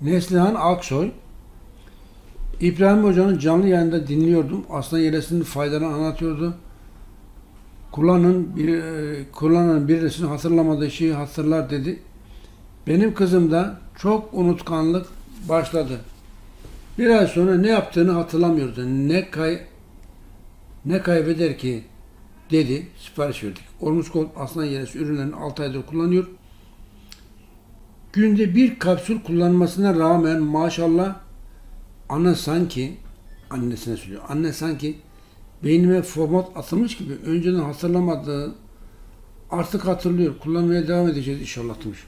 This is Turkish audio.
Neslihan Aksoy. İbrahim Hoca'nın canlı yayında dinliyordum. Aslan yelesinin faydalarını anlatıyordu. Kullanın bir e, kullanan birisini hatırlamadığı şeyi hatırlar dedi. Benim kızımda çok unutkanlık başladı. Bir ay sonra ne yaptığını hatırlamıyordu. Ne kay ne kaybeder ki dedi. Sipariş verdik. Olmuş Gold Aslan Yelesi ürünlerini 6 aydır kullanıyor. Günde bir kapsül kullanmasına rağmen maşallah ana sanki annesine söylüyor. Anne sanki beynime format atılmış gibi önceden hatırlamadığı artık hatırlıyor. Kullanmaya devam edeceğiz inşallah demiş.